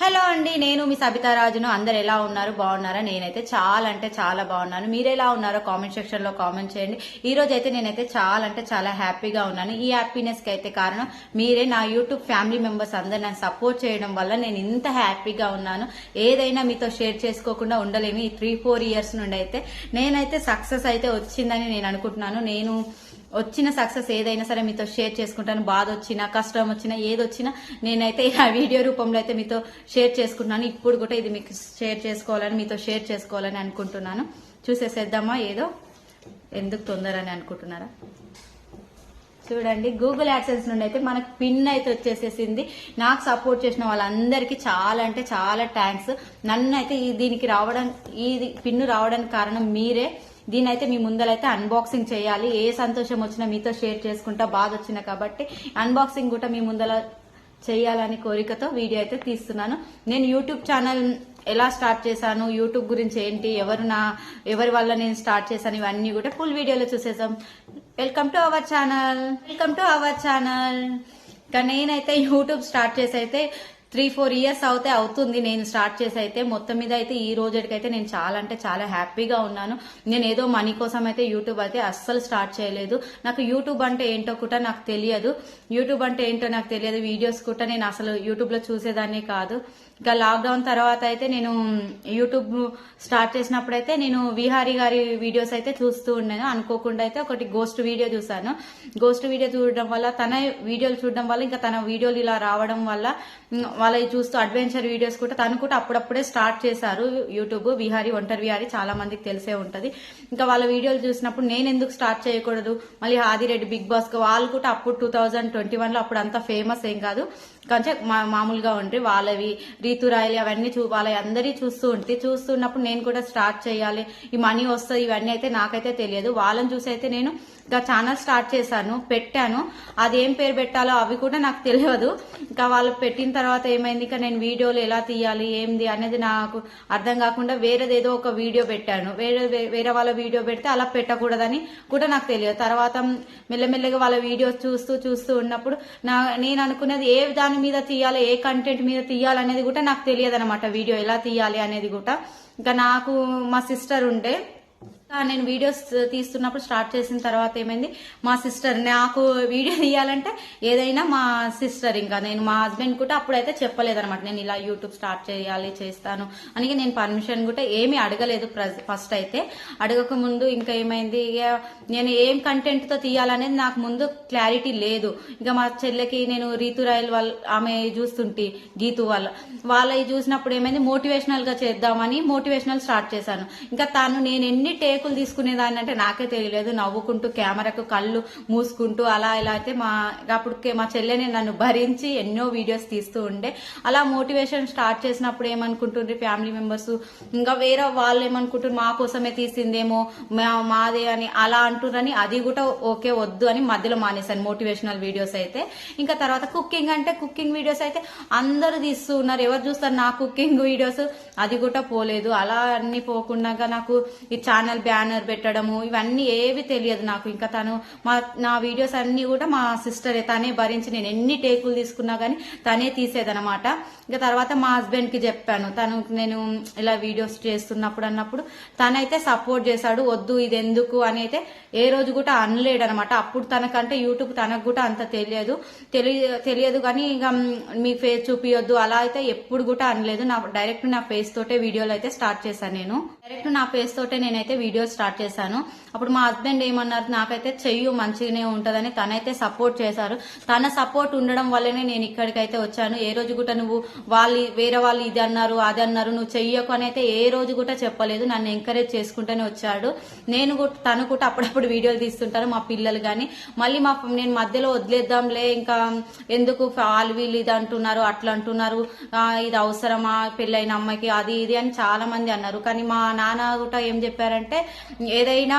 Hello అండి నేను మీ సబితారాజును. అందరు ఎలా ఉన్నారు? బాగున్నారా? నేనైతే చాలా అంటే చాలా బాగున్నాను. మీరు ఎలా ఉన్నారో కామెంట్ సెక్షన్లో కామెంట్ చేయండి. ఈ రోజు అయితే నేనైతే చాలా అంటే చాలా హ్యాపీగా ఉన్నాను. ఈ హ్యాపీనెస్కి అయితే కారణం మీరే నా యూట్యూబ్ ఫ్యామిలీ మెంబర్స్ అందరు నన్ను సపోర్ట్ చేయడం వల్ల నేను ఇంత హ్యాపీగా ఉన్నాను. ఏదైనా మీతో షేర్ చేసుకోకుండా ఉండలేము ఈ త్రీ ఫోర్ ఇయర్స్ నుండి అయితే నేనైతే సక్సెస్ అయితే వచ్చిందని నేను అనుకుంటున్నాను. నేను వచ్చిన సక్సెస్ ఏదైనా సరే మీతో షేర్ చేసుకుంటాను. బాధ వచ్చినా కష్టం వచ్చినా ఏది వచ్చినా నేనైతే ఆ వీడియో రూపంలో అయితే మీతో షేర్ చేసుకుంటున్నాను. ఇప్పుడు కూడా ఇది మీకు షేర్ చేసుకోవాలని మీతో షేర్ చేసుకోవాలని అనుకుంటున్నాను. చూసేసేద్దామా? ఏదో ఎందుకు తొందర అని అనుకుంటున్నారా? చూడండి గూగుల్ యాక్సెన్స్ నుండి అయితే మనకు పిన్ అయితే వచ్చేసేసింది. నాకు సపోర్ట్ చేసిన వాళ్ళందరికీ చాలా అంటే చాలా థ్యాంక్స్ నన్ను అయితే ఈ దీనికి రావడం ఈ పిన్ను రావడానికి కారణం మీరే. దీని అయితే మీ ముందరైతే అన్బాక్సింగ్ చేయాలి. ఏ సంతోషం వచ్చినా మీతో షేర్ చేసుకుంటా బాధ వచ్చినా కాబట్టి అన్బాక్సింగ్ కూడా మీ ముందర చేయాలని కోరికతో వీడియో అయితే తీస్తున్నాను. నేను యూట్యూబ్ ఛానల్ ఎలా స్టార్ట్ చేశాను యూట్యూబ్ గురించి ఏంటి ఎవరు నా ఎవరి వల్ల నేను స్టార్ట్ చేశాను ఇవన్నీ కూడా ఫుల్ వీడియోలో చూసేసాం welcome to our channel welcome to our channel కానీ నేనైతే యూట్యూబ్ స్టార్ట్ చేసి అయితే త్రీ ఫోర్ ఇయర్స్ అవుతే అవుతుంది. నేను స్టార్ట్ చేసి అయితే మొత్తం మీద అయితే ఈ రోజుకైతే నేను చాలా అంటే చాలా హ్యాపీగా ఉన్నాను. నేను ఏదో మనీ కోసం అయితే యూట్యూబ్ అయితే అస్సలు స్టార్ట్ చేయలేదు. నాకు యూట్యూబ్ అంటే ఏంటో కూడా నాకు తెలియదు. యూట్యూబ్ అంటే ఏంటో నాకు తెలియదు. వీడియోస్ కూడా నేను అసలు యూట్యూబ్లో చూసేదాన్ని కాదు. ఇంకా లాక్డౌన్ తర్వాత అయితే నేను యూట్యూబ్ స్టార్ట్ చేసినప్పుడైతే నేను విహారీ గారి వీడియోస్ అయితే చూస్తూ ఉన్నాను అనుకోకుండా అయితే ఒకటి గోస్ట్ వీడియో చూసాను గోస్ట్ వీడియో చూడడం వల్ల తన వీడియోలు చూడడం వల్ల ఇంకా తన వీడియోలు ఇలా రావడం వల్ల వాళ్ళవి చూస్తూ అడ్వెంచర్ వీడియోస్ కూడా తను కూడా అప్పుడప్పుడే స్టార్ట్ చేశారు యూట్యూబ్ విహారీ ఒంటరి విహారీ చాలా మందికి తెలిసే ఉంటుంది. ఇంకా వాళ్ళ వీడియోలు చూసినప్పుడు నేను ఎందుకు స్టార్ట్ చేయకూడదు? మళ్ళీ ఆదిరెడ్డి బిగ్ బాస్ వాళ్ళు కూడా అప్పుడు టూ థౌజండ్ ట్వంటీ వన్లో అప్పుడు అంత ఫేమస్ ఏం కాదు. కొంచెం మా- మామూలుగా ఉంటే వాళ్ళవి రీతురాయలు అవన్నీ చూ వాళ్ళ అందరి చూస్తూ ఉంటే చూస్తున్నప్పుడు నేను కూడా స్టార్ట్ చేయాలి. ఈ మనీ వస్తుంది ఇవన్నీ అయితే నాకైతే తెలియదు. వాళ్ళని చూసి అయితే నేను ఇంకా ఛానల్ స్టార్ట్ చేశాను పెట్టాను. అది ఏం పేరు పెట్టాలో అవి కూడా నాకు తెలియదు. ఇంకా వాళ్ళు పెట్టిన తర్వాత ఏమైంది? ఇంకా నేను వీడియోలు ఎలా తీయాలి ఏంది అనేది నాకు అర్థం కాకుండా వేరేది ఏదో ఒక వీడియో పెట్టాను. వేరే వేరే వాళ్ళ వీడియో పెడితే అలా పెట్టకూడదని కూడా నాకు తెలియదు. తర్వాత మెల్లమెల్లగా వాళ్ళ వీడియోస్ చూస్తూ చూస్తూ ఉన్నప్పుడు నా నేను అనుకునేది ఏ దాని మీద తీయాలి ఏ కంటెంట్ మీద తీయాలి అనేది కూడా నాకు తెలియదు అనమాట వీడియో ఎలా తీయాలి అనేది కూడా. ఇంకా నాకు మా సిస్టర్ ఉండే నేను వీడియోస్ తీస్తున్నప్పుడు స్టార్ట్ చేసిన తర్వాత ఏమైంది? మా సిస్టర్ నాకు వీడియో తీయాలంటే ఏదైనా మా సిస్టర్ ఇంకా నేను మా హస్బెండ్ కూడా అప్పుడైతే చెప్పలేదనమాట నేను ఇలా యూట్యూబ్ స్టార్ట్ చేయాలి చేస్తాను అని నేను పర్మిషన్ కూడా ఏమీ అడగలేదు ఫస్ట్ అయితే. అడగక ముందు ఇంకా ఏమైంది? ఇక నేను ఏం కంటెంట్తో తీయాలనేది నాకు ముందు క్లారిటీ లేదు. ఇంకా మా చెల్లెకి నేను రీతురాయల్ వాళ్ళ ఆమె చూస్తుంటే గీతు వాళ్ళ. వాళ్ళవి చూసినప్పుడు ఏమైంది? మోటివేషనల్గా చేద్దామని మోటివేషనల్ స్టార్ట్ చేశాను. ఇంకా తను నేను ఎన్ని కేకులు తీసుకునేదాన్ని అంటే నాకే తెలియలేదు. నవ్వుకుంటూ కెమెరాకు కళ్ళు మూసుకుంటూ అలా ఇలా అయితే మా అప్పుడు మా చెల్లెని నన్ను భరించి ఎన్నో వీడియోస్ తీస్తూ ఉండే. అలా మోటివేషన్ స్టార్ట్ చేసినప్పుడు ఏమనుకుంటుండ్రి ఫ్యామిలీ మెంబర్స్? ఇంకా వేరే వాళ్ళు ఏమనుకుంటారు మా కోసమే తీసిందేమో మా- మాదే అని అలా అంటున్నారని అది కూడా ఓకే వద్దు అని మధ్యలో మానేశాను మోటివేషనల్ వీడియోస్ అయితే. ఇంకా తర్వాత కుకింగ్ అంటే కుకింగ్ వీడియోస్ అయితే అందరూ తీస్తూ ఉన్నారు. ఎవరు చూస్తారు నా కుకింగ్ వీడియోస్? అది కూడా పోలేదు. అలా అన్ని పోకుండా నాకు ఈ ఛానల్ బ్యానర్ పెట్టడము ఇవన్నీ ఏవి తెలియదు నాకు. ఇంకా తను మా నా వీడియోస్ అన్ని కూడా మా సిస్టర్ తనే భరించి నేను ఎన్ని టేకులు తీసుకున్నా గానీ తనే తీసేదనమాట ఇంకా తర్వాత మా హస్బెండ్కి చెప్పాను తను నేను ఇలా వీడియోస్ చేస్తున్నప్పుడు అన్నప్పుడు తనైతే సపోర్ట్ చేశాడు వద్దు ఇది ఎందుకు అని అయితే ఏ రోజు కూడా అనలేడు అనమాట అప్పుడు తనకంటే యూట్యూబ్ తనకు కూడా అంత తెలియదు. తెలియ తెలియదు కానీ ఇక మీ ఫేస్ చూపియొద్దు అలా అయితే ఎప్పుడు కూడా అనలేదు. నా డైరెక్ట్ నా ఫేస్ తోటే వీడియోలు అయితే స్టార్ట్ చేశాను నేను. డైరెక్ట్ నా ఫేస్ తోటే నేనైతే వీడియో వీడియోస్ స్టార్ట్ చేశాను. అప్పుడు మా హస్బెండ్ ఏమన్నారు నాకైతే చెయ్యి మంచిగానే ఉంటదని. తనైతే సపోర్ట్ చేశారు. తన సపోర్ట్ ఉండడం వల్లనే నేను ఇక్కడికైతే వచ్చాను. ఏ రోజు కూడా నువ్వు వాళ్ళు వేరే వాళ్ళు ఇది అన్నారు అది అన్నారు నువ్వు చెయ్యకు అని అయితే ఏ రోజు కూడా చెప్పలేదు. నన్ను ఎంకరేజ్ చేసుకుంటూనే వచ్చాడు. నేను కూడా తను కూడా అప్పుడప్పుడు వీడియోలు తీస్తుంటారు మా పిల్లలు కానీ మళ్ళీ మా నేను మధ్యలో వదిలేద్దాంలే ఇంకా ఎందుకు వాళ్ళు వీళ్ళు ఇది అంటున్నారు అట్లా అంటున్నారు ఇది అవసరమా పెళ్ళైన అమ్మాయికి అది ఇది అని చాలా మంది అన్నారు. కానీ మా నాన్న కూడా ఏం చెప్పారంటే ఏదైనా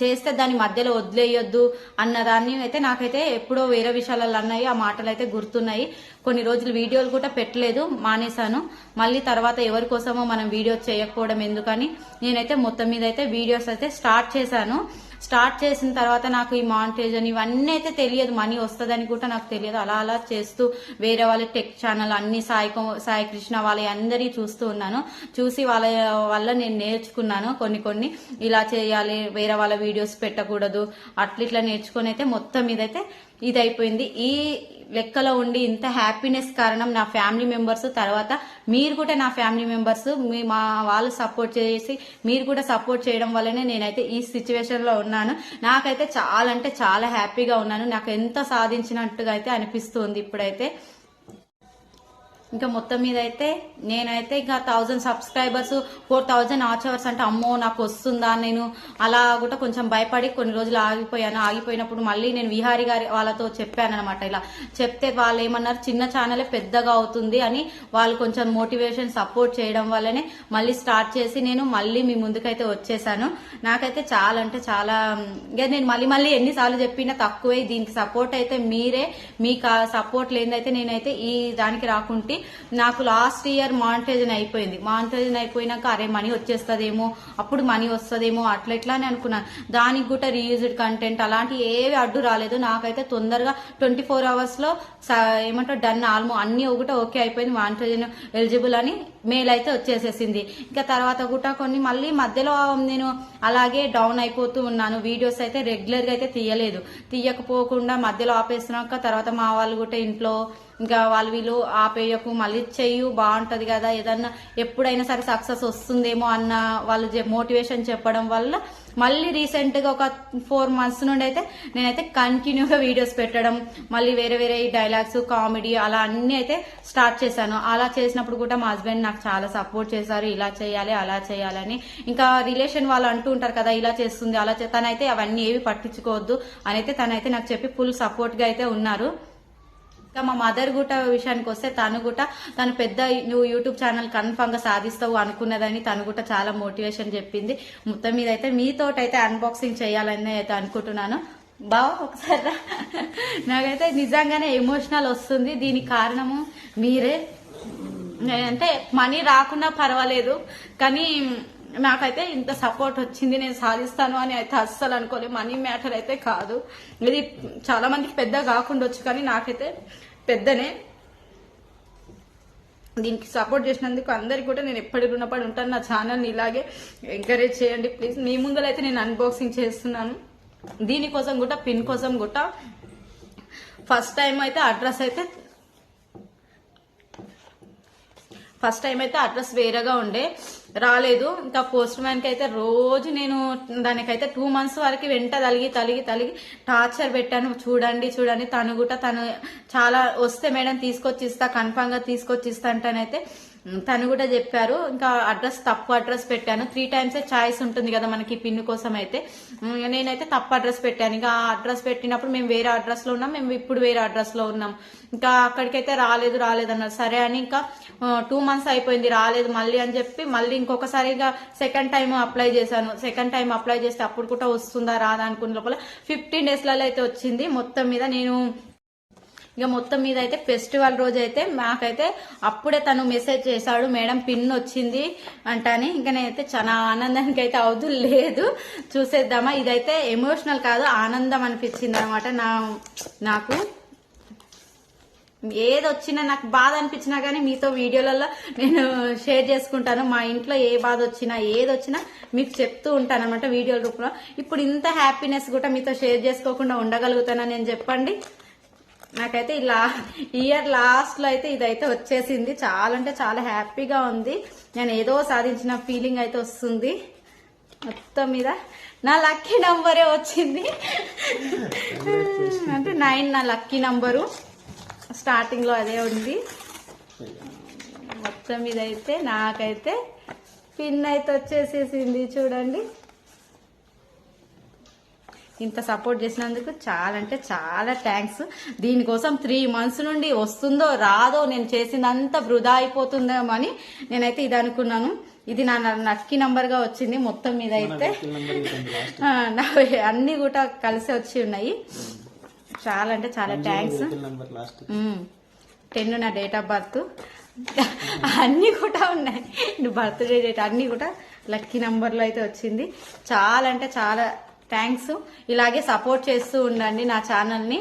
చేస్తే దాని మధ్యలో వదిలేయొద్దు అన్నదాన్ని అయితే నాకైతే ఎప్పుడో వేరే విషయాలలో అన్నాయి ఆ మాటలు అయితే గుర్తున్నాయి. కొన్ని రోజులు వీడియోలు కూడా పెట్టలేదు మానేశాను. మళ్ళీ తర్వాత ఎవరి కోసమో మనం వీడియోస్ చేయకపోవడం ఎందుకని నేనైతే మొత్తం మీద అయితే వీడియోస్ అయితే స్టార్ట్ చేశాను. స్టార్ట్ చేసిన తర్వాత నాకు ఈ మాంటేజ్ అని ఇవన్నీ అయితే తెలియదు. మనీ వస్తుందని కూడా నాకు తెలియదు. అలా అలా చేస్తూ వేరే వాళ్ళ టెక్ ఛానల్ అన్ని సాయి సాయికృష్ణ సాయి కృష్ణ వాళ్ళ అందరి చూస్తూ ఉన్నాను. చూసి వాళ్ళ వల్ల నేను నేర్చుకున్నాను కొన్ని కొన్ని. ఇలా చేయాలి వేరే వాళ్ళ వీడియోస్ పెట్టకూడదు. అట్లా ఇట్లా నేర్చుకొని అయితే మొత్తం ఇదైతే ఇది అయిపోయింది ఈ లెక్కలో ఉండి ఇంత హ్యాపీనెస్ కారణం నా ఫ్యామిలీ మెంబర్స్ తర్వాత మీరు కూడా నా ఫ్యామిలీ మెంబర్స్ మీ మా వాళ్ళు సపోర్ట్ చేసి మీరు కూడా సపోర్ట్ చేయడం వల్లనే నేనైతే ఈ సిచ్యువేషన్లో ఉన్నాను. నాకైతే చాలా అంటే చాలా హ్యాపీగా ఉన్నాను. నాకు ఎంత సాధించినట్టుగా అయితే అనిపిస్తుంది ఇప్పుడైతే. ఇంకా మొత్తం మీద అయితే నేనైతే ఇంకా thousand subscribers four thousand watch hours అంటే అమ్మో నాకు వస్తుందా నేను? అలా కూడా కొంచెం భయపడి కొన్ని రోజులు ఆగిపోయాను. ఆగిపోయినప్పుడు మళ్ళీ నేను విహారీ గారి వాళ్ళతో చెప్పాను అనమాట ఇలా. చెప్తే వాళ్ళు ఏమన్నారు చిన్న ఛానలే పెద్దగా అవుతుంది అని వాళ్ళు కొంచెం మోటివేషన్ సపోర్ట్ చేయడం వల్లనే మళ్ళీ స్టార్ట్ చేసి నేను మళ్ళీ మీ ముందుకైతే వచ్చేసాను. నాకైతే చాలా అంటే చాలా ఇంకా నేను మళ్ళీ మళ్ళీ ఎన్నిసార్లు చెప్పినా తక్కువే. దీనికి సపోర్ట్ అయితే మీరే. మీకు సపోర్ట్ లేదైతే నేనైతే ఈ దానికి రాకుంటే నాకు లాస్ట్ ఇయర్ మానిటైజన్ అయిపోయింది. మానిటైజన్ అయిపోయినాక అరే మనీ వచ్చేస్తుందేమో అప్పుడు మనీ వస్తుందేమో అట్లా ఇట్లా అని అనుకున్నాను దానికి కూడా రీయూజ్డ్ కంటెంట్ అలాంటి ఏవి అడ్డు రాలేదు. నాకైతే తొందరగా ట్వంటీ ఫోర్ అవర్స్లో స- ఏమంటారు డన్ ఆల్మో అన్ని ఒకటే ఓకే అయిపోయింది. మానిటైజన్ ఎలిజిబుల్ అని మెయిల్ అయితే వచ్చేసేసింది. ఇంకా తర్వాత కూడా కొన్ని మళ్ళీ మధ్యలో నేను అలాగే డౌన్ అయిపోతూ ఉన్నాను. వీడియోస్ అయితే రెగ్యులర్గా అయితే తీయలేదు. తీయకపోకుండా మధ్యలో ఆపేసినాక తర్వాత మా వాళ్ళు కూడా ఇంట్లో ఇంకా వాళ్ళు వీళ్ళు ఆపేయకు మళ్ళీ చెయ్యు బాగుంటది కదా ఏదన్నా ఎప్పుడైనా సరే సక్సెస్ వస్తుందేమో అన్న వాళ్ళు మోటివేషన్ చెప్పడం వల్ల మళ్ళీ రీసెంట్గా ఒక ఫోర్ మంత్స్ నుండి అయితే నేనైతే కంటిన్యూగా వీడియోస్ పెట్టడం మళ్ళీ వేరే వేరే డైలాగ్స్ కామెడీ అలా అన్ని అయితే స్టార్ట్ చేశాను. అలా చేసినప్పుడు కూడా మా హస్బెండ్ నాకు చాలా సపోర్ట్ చేశారు. ఇలా చేయాలి అలా చేయాలని. ఇంకా రిలేషన్ వాళ్ళు అంటూ ఉంటారు కదా ఇలా చేస్తుంది అలా తనైతే అవన్నీ ఏవి పట్టించుకోవద్దు అని అయితే తనైతే నాకు చెప్పి ఫుల్ సపోర్ట్గా అయితే ఉన్నారు. ఇంకా మా మదర్ గుట విషయానికి వస్తే తను కూడా తను పెద్ద నువ్వు యూట్యూబ్ ఛానల్ కన్ఫామ్గా సాధిస్తావు అనుకున్నదని తను కూడా చాలా మోటివేషన్ చెప్పింది. మొత్తం మీద అయితే మీతోటైతే అన్బాక్సింగ్ చేయాలని అయితే అనుకుంటున్నాను. బావా ఒకసారి నాకైతే నిజంగానే ఎమోషనల్ వస్తుంది. దీనికి కారణము మీరే. అంటే మనీ రాకున్నా పర్వాలేదు. కానీ నాకైతే ఇంత సపోర్ట్ వచ్చింది నేను సాధిస్తాను అని అయితే అస్సలు అనుకోలేదు మనీ మ్యాటర్ అయితే కాదు. ఇది చాలా మందికి పెద్ద కాకుండొచ్చు కానీ నాకైతే పెద్దనే. దీనికి సపోర్ట్ చేసినందుకు అందరికి కూడా నేను ఎప్పటి రుణపడి ఉంటాను. నా ఛానల్ని ఇలాగే ఎంకరేజ్ చేయండి ప్లీజ్. మీ ముందరైతే నేను అన్బాక్సింగ్ చేస్తున్నాను. దీనికోసం కూడా పిన్ కోసం కూడా. ఫస్ట్ టైం అయితే అడ్రస్ అయితే ఫస్ట్ టైం అయితే అడ్రస్ వేరేగా ఉండే రాలేదు. ఇంకా పోస్ట్ మ్యాన్కి అయితే రోజు నేను దానికైతే టూ మంత్స్ వరకు వెంట తలిగి తలిగి తలిగి టార్చర్ పెట్టాను. చూడండి చూడండి తను కూడా తను చాలా వస్తే మేడం తీసుకొచ్చి ఇస్తా కన్ఫామ్గా తీసుకొచ్చి ఇస్తా అంటానైతే తను కూడా చెప్పారు ఇంకా అడ్రస్ తప్పు అడ్రస్ పెట్టాను. త్రీ టైమ్స్ చాయిస్ ఉంటుంది కదా మనకి పిన్ కోసం అయితే. నేనైతే తప్పు అడ్రస్ పెట్టాను. ఇంకా ఆ అడ్రస్ పెట్టినప్పుడు మేము వేరే అడ్రస్లో ఉన్నాం మేము ఇప్పుడు వేరే అడ్రస్లో ఉన్నాం. ఇంకా అక్కడికైతే రాలేదు రాలేదు అన్నారు. సరే అని ఇంకా టూ మంత్స్ అయిపోయింది రాలేదు మళ్ళీ అని చెప్పి మళ్ళీ ఇంకొకసారిగా సెకండ్ టైం అప్లై చేశాను. సెకండ్ టైం అప్లై చేస్తే అప్పుడు కూడా వస్తుందా రాదా అనుకున్న లోపల ఫిఫ్టీన్ డేస్లలో అయితే వచ్చింది. మొత్తం మీద నేను ఇక మొత్తం మీద అయితే ఫెస్టివల్ రోజు అయితే మాకైతే అప్పుడే తను మెసేజ్ చేశాడు మేడం పిన్ వచ్చింది అంటాని. ఇంకా నేనైతే చాలా ఆనందానికి అయితే అవదు లేదు. చూసేద్దామా. ఇదైతే ఎమోషనల్ కాదు ఆనందం అనిపించింది అనమాట నా నాకు ఏది వచ్చినా నాకు బాధ అనిపించినా కానీ మీతో వీడియోలలో నేను షేర్ చేసుకుంటాను. మా ఇంట్లో ఏ బాధ వచ్చినా ఏది వచ్చినా మీకు చెప్తూ ఉంటాను అనమాట వీడియోల రూపంలో. ఇప్పుడు ఇంత హ్యాపీనెస్ కూడా మీతో షేర్ చేసుకోకుండా ఉండగలుగుతానా నేను చెప్పండి. నాకైతే ఇలా ఇయర్ లాస్ట్లో అయితే ఇదైతే వచ్చేసింది. చాలా అంటే చాలా హ్యాపీగా ఉంది. నేను ఏదో సాధించిన ఫీలింగ్ అయితే వస్తుంది. మొత్తం మీద నా లక్కీ నంబరే వచ్చింది. అంటే నైన్ నా లక్కీ నంబరు. స్టార్టింగ్లో అదే ఉంది. మొత్తం మీద అయితే నాకైతే పిన్ అయితే వచ్చేసేసింది చూడండి. ఇంత సపోర్ట్ చేసినందుకు చాలా అంటే చాలా థ్యాంక్స్. దీనికోసం త్రీ మంత్స్ నుండి వస్తుందో రాదో నేను చేసిందంతా వృధా అయిపోతుందేమో అని నేనైతే ఇది అనుకున్నాను. ఇది నా నక్కి నంబర్గా వచ్చింది మొత్తం మీద అయితే. అన్ని కూడా కలిసి వచ్చి ఉన్నాయి. చాలా అంటే చాలా థ్యాంక్స్. టెన్ నా డేట్ ఆఫ్ బర్త్. అన్ని కూడా ఉన్నాయి. బర్త్డే డేట్ అన్ని కూడా లక్కీ నంబర్లో అయితే వచ్చింది. చాలా అంటే చాలా థ్యాంక్స్ ఇలాగే సపోర్ట్ చేస్తూ ఉండండి నా ఛానల్ని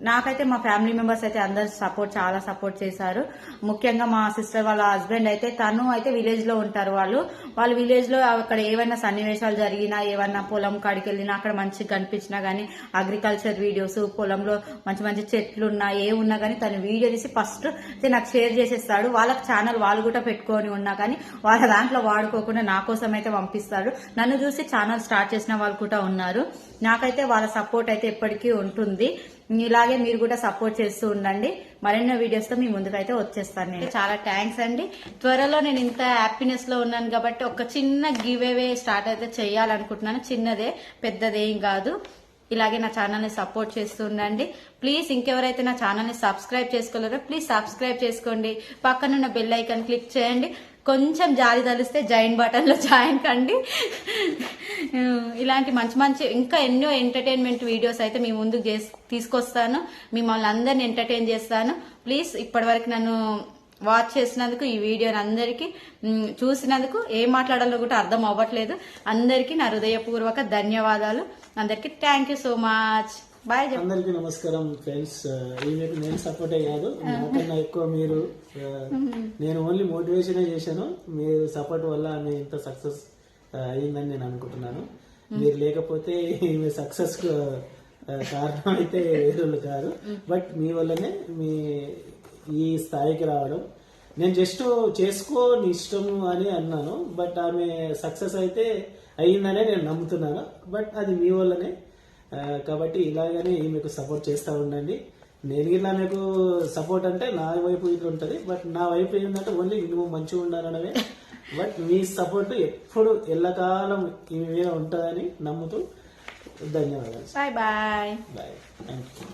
నాకైతే మా ఫ్యామిలీ మెంబర్స్ అయితే అందరు సపోర్ట్ చాలా సపోర్ట్ చేశారు. ముఖ్యంగా మా సిస్టర్ వాళ్ళ హస్బెండ్ అయితే తను అయితే విలేజ్లో ఉంటారు వాళ్ళు. వాళ్ళు విలేజ్లో అక్కడ ఏమైనా సన్నివేశాలు జరిగినా ఏమైనా పొలం కాడికి వెళ్ళినా అక్కడ మంచిగా కనిపించినా గానీ అగ్రికల్చర్ వీడియోస్ పొలంలో మంచి మంచి చెట్లు ఉన్నా ఏ ఉన్నా గానీ తను వీడియో తీసి ఫస్ట్ అయితే నాకు షేర్ చేసేస్తాడు. వాళ్ళకి ఛానల్ వాళ్ళు కూడా పెట్టుకొని ఉన్నా కానీ వాళ్ళ దాంట్లో వాడుకోకుండా నా కోసం అయితే పంపిస్తాడు నన్ను చూసి ఛానల్ స్టార్ట్ చేసిన వాళ్ళు కూడా ఉన్నారు. నాకైతే వాళ్ళ సపోర్ట్ అయితే ఎప్పటికీ ఉంటుంది. ఇలాగే మీరు కూడా సపోర్ట్ చేస్తూ ఉండండి. మరెన్నో వీడియోస్తో మీ ముందుకైతే వచ్చేస్తాను నేను. చాలా థ్యాంక్స్ అండి. త్వరలో నేను ఇంత హ్యాపీనెస్లో ఉన్నాను కాబట్టి ఒక చిన్న గివ్ అవే స్టార్ట్ అయితే చేయాలనుకుంటున్నాను. చిన్నదే పెద్దదేం కాదు. ఇలాగే నా ఛానల్ని సపోర్ట్ చేస్తూ ఉండండి. ప్లీజ్ ఇంకెవరైతే నా ఛానల్ని సబ్స్క్రైబ్ చేసుకోలేరో ప్లీజ్ సబ్స్క్రైబ్ చేసుకోండి. పక్కనున్న బెల్ ఐకాన్ క్లిక్ చేయండి. కొంచెం జాలి తలిస్తే జాయిన్ బటన్లో జాయిన్ కండి. ఇలాంటి మంచి మంచి ఇంకా ఎన్నో ఎంటర్టైన్మెంట్ వీడియోస్ అయితే మీ ముందుకు తీసుకొస్తాను. మిమ్మల్ని అందరిని ఎంటర్టైన్ చేస్తాను. ప్లీజ్ ఇప్పటివరకు నన్ను వాచ్ చేసినందుకు ఈ వీడియోని అందరికీ చూసినందుకు ఏం మాట్లాడాలో కూడా అర్థం అవ్వట్లేదు. అందరికీ నా హృదయపూర్వక ధన్యవాదాలు. అందరికీ thank you so much bye అందరికీ నమస్కారం ఫ్రెండ్స్ ఈమెకు నేను సపోర్టే కాదు నాకన్నా ఎక్కువ మీరు నేను ఓన్లీ మోటివేషన్ చేశాను. మీరు సపోర్ట్ వల్ల ఆమె ఇంత సక్సెస్ అయిందని నేను అనుకుంటున్నాను. మీరు లేకపోతే ఈమె సక్సెస్ కారణం అయితే వేరులు కాదు. బట్ మీ వల్లనే మీ ఈ స్థాయికి రావడం. నేను జస్ట్ చేసుకో నీ ఇష్టము అని అన్నాను. బట్ ఆమె సక్సెస్ అయితే అయ్యిందనే నేను నమ్ముతున్నాను. బట్ అది మీ వల్లనే. కాబట్టి ఇలాగనే మీకు సపోర్ట్ చేస్తూ ఉండండి. నేను ఇలా మీకు సపోర్ట్ అంటే నా వైపు ఇట్లా ఉంటుంది బట్ నా వైపు ఏంటంటే ఓన్లీ నువ్వు మంచిగా ఉండాలనమే బట్ మీ సపోర్ట్ ఎప్పుడు ఎల్లకాలం ఈ మీద ఉంటుందని నమ్ముతూ ధన్యవాదాలు. Bye bye bye thank you